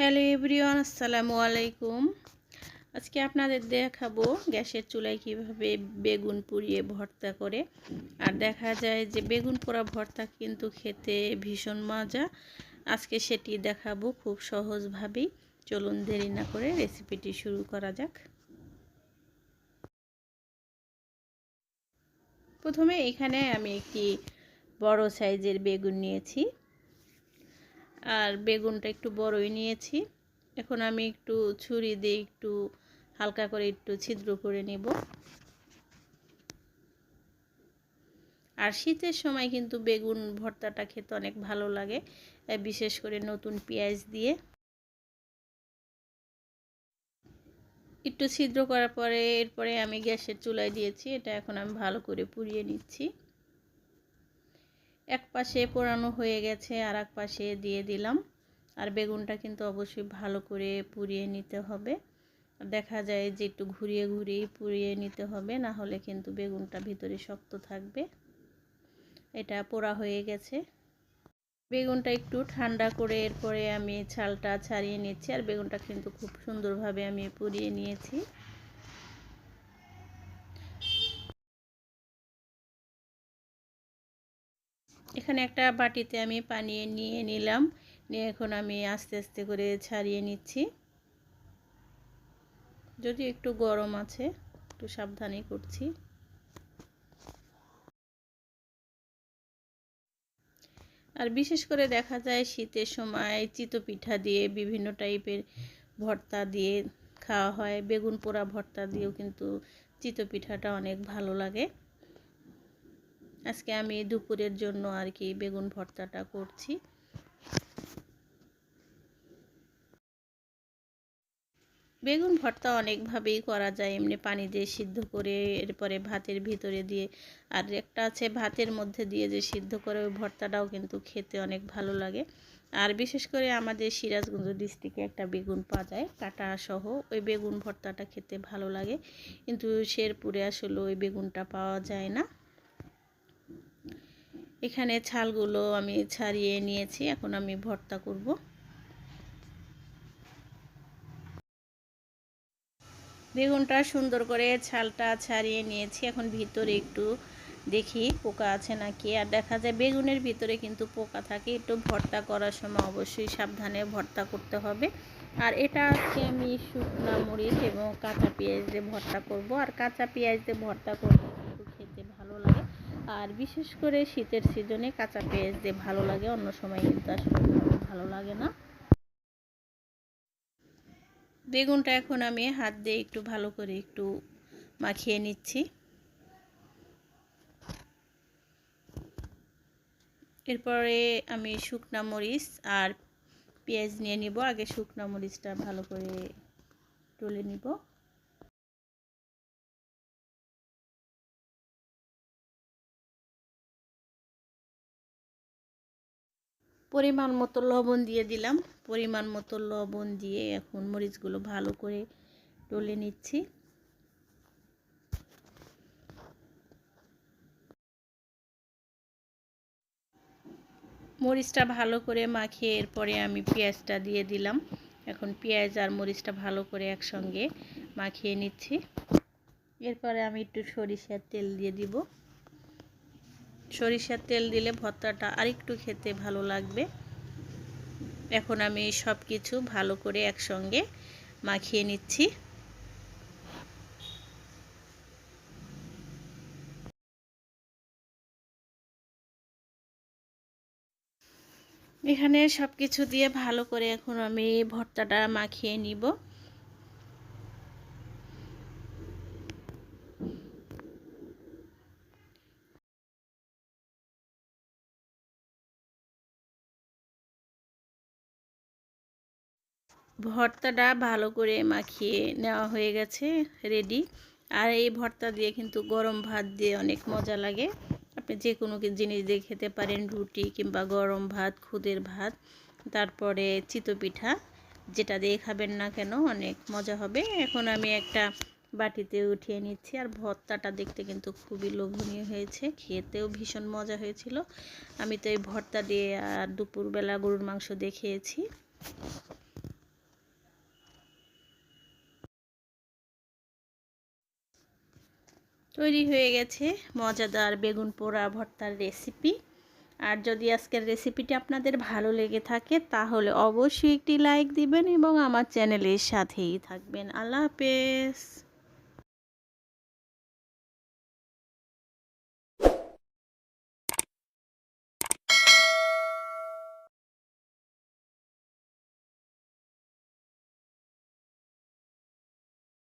Hello everyone, আসসালামু আলাইকুম। আজকে আপনাদের দেখাবো গ্যাসের চুলায় কীভাবে বেগুন পুড়িয়ে ভর্তা করে। আর দেখা যায় যে বেগুন পোড়া ভর্তা কিন্তু খেতে ভীষণ মজা। আজকে সেটি দেখাবো খুব সহজভাবেই। চলুন দেরি না করে রেসিপিটি শুরু করা যাক। প্রথমে এখানে আমি একটি বড় সাইজের বেগুন নিয়েছি। আর বেগুনটা একটু বড়ই নিয়েছি। এখন আমি একটু ছুরি দিয়ে একটু হালকা করে একটু ছিদ্র করে নেব। আর শীতের সময় কিন্তু বেগুন ভর্তাটা খেতে অনেক ভালো লাগে বিশেষ করে নতুন পেঁয়াজ দিয়ে। একটু ছিদ্র করার পরে, এরপরে আমি গ্যাসের চুলায় দিয়েছি, এটা এখন আমি ভালো করে পুড়িয়ে নিচ্ছি। এক পাশে পোড়ানো হয়ে গেছে আর এক পাশে দিয়ে দিলাম। আর বেগুনটা কিন্তু অবশ্যই ভালো করে পুড়িয়ে নিতে হবে। দেখা যায় যে একটু ঘুরিয়ে ঘুরিয়ে পুড়িয়ে নিতে হবে, না হলে কিন্তু বেগুনটা ভিতরে শক্ত থাকবে। এটা পোড়া হয়ে গেছে। বেগুনটা একটু ঠান্ডা করে এরপরে আমি ছালটা ছাড়িয়ে নিচ্ছি, আর বেগুনটা কিন্তু খুব সুন্দরভাবে আমি পুড়িয়ে নিয়েছি। এখানে একটা বাটিতে আমি পানি নিয়ে নিলাম। নিয়ে এখন আমি আস্তে আস্তে করে ছাড়িয়ে নিচ্ছি। যদি একটু গরম আছে, একটু সাবধানে করছি। আর বিশেষ করে দেখা যায় শীতের সময় চিতো পিঠা দিয়ে বিভিন্ন টাইপের ভর্তা দিয়ে খাওয়া হয়। বেগুন পোড়া ভর্তা দিয়েও কিন্তু চিতো পিঠাটা অনেক ভালো লাগে। আজকে আমি দুপুরের জন্য আর কি বেগুন ভর্তাটা করছি। বেগুন ভর্তা অনেকভাবেই করা যায়, এমনি পানি দিয়ে সিদ্ধ করে এরপরে ভাতের ভিতরে দিয়ে, আর একটা আছে ভাতের মধ্যে দিয়ে যে সিদ্ধ করে ওই ভর্তাটাও কিন্তু খেতে অনেক ভালো লাগে। আর বিশেষ করে আমাদের সিরাজগঞ্জ ডিস্ট্রিক্টে একটা বেগুন পাওয়া যায়, কাটা সহ, ওই বেগুন ভর্তাটা খেতে ভালো লাগে। কিন্তু শেরপুরে আসলে ওই বেগুনটা পাওয়া যায় না। এখানে ছালগুলো আমি ছাড়িয়ে নিয়েছি, এখন আমি ভর্তা করব। বেগুনটা সুন্দর করে ছালটা ছাড়িয়ে নিয়েছি, এখন ভিতরে একটু দেখি পোকা আছে নাকি। আর দেখা যায় বেগুনের ভিতরে কিন্তু পোকা থাকে, একটু ভর্তা করার সময় অবশ্যই সাবধানে ভর্তা করতে হবে। আর এটা আজকে আমি শুকনা মরিচ এবং কাঁচা পেঁয়াজ দিয়ে ভর্তা করব। আর কাঁচা পেঁয়াজ দিয়ে ভর্তা করলে কিন্তু খেতে ভালো লাগে আর বিশেষ করে শীতের সিজনে কাঁচা পেঁয়াজ দিয়ে ভালো লাগে, অন্য সময় কিন্তু আসলে ভালো লাগে না। বেগুনটা এখন আমি হাত দিয়ে একটু ভালো করে একটু মাখিয়ে নিচ্ছি। এরপরে আমি শুকনা মরিচ আর পেঁয়াজ নিয়ে নিব। আগে শুকনা মরিচটা ভালো করে তুলে নিব। পরিমাণ মতো লবণ দিয়ে দিলাম। পরিমাণ মতো লবণ দিয়ে এখন মরিচগুলো ভালো করে টলে নিচ্ছি। মরিচটা ভালো করে মাখিয়ে এরপরে আমি পেঁয়াজটা দিয়ে দিলাম। এখন পেঁয়াজ আর মরিচটা ভালো করে একসঙ্গে মাখিয়ে নিচ্ছি। এরপরে আমি একটু সরিষার তেল দিয়ে দিব। সরিষার তেল দিলে ভর্তাটা আরেকটু খেতে ভালো লাগবে। এখন আমি সব কিছু ভালো করে একসঙ্গে মাখিয়ে নিচ্ছি। এখানে সব কিছু দিয়ে ভালো করে এখন আমি ভর্তাটা মাখিয়ে নিব। ভর্তাটা ভালো করে মাখিয়ে নেওয়া হয়ে গেছে রেডি আর এই ভর্তা দিয়ে কিন্তু গরম ভাত দিয়ে অনেক মজা লাগে। আপনি যে কোনো জিনিস দিয়ে খেতে পারেন, রুটি কিংবা গরম ভাত, খুদের ভাত, তারপরে চিতো পিঠা, যেটা দিয়ে খাবেন না কেন, অনেক মজা হবে। এখন আমি একটা বাটিতে উঠিয়ে নিচ্ছি, আর ভর্তাটা দেখতে কিন্তু খুবই লোভনীয় হয়েছে, খেতেও ভীষণ মজা হয়েছিল। আমি তো এই ভর্তা দিয়ে আর দুপুরবেলা গরুর মাংস দিয়ে খেয়েছি। তৈরি হয়ে গেছে মজাদার বেগুন পোড়া ভর্তার রেসিপি আর যদি আজকের রেসিপিটি আপনাদের ভালো লেগে থাকে, তাহলে অবশ্যই একটি লাইক দিবেন এবং আমার চ্যানেলের সাথেই থাকবেন। আল্লাহ হাফেজ।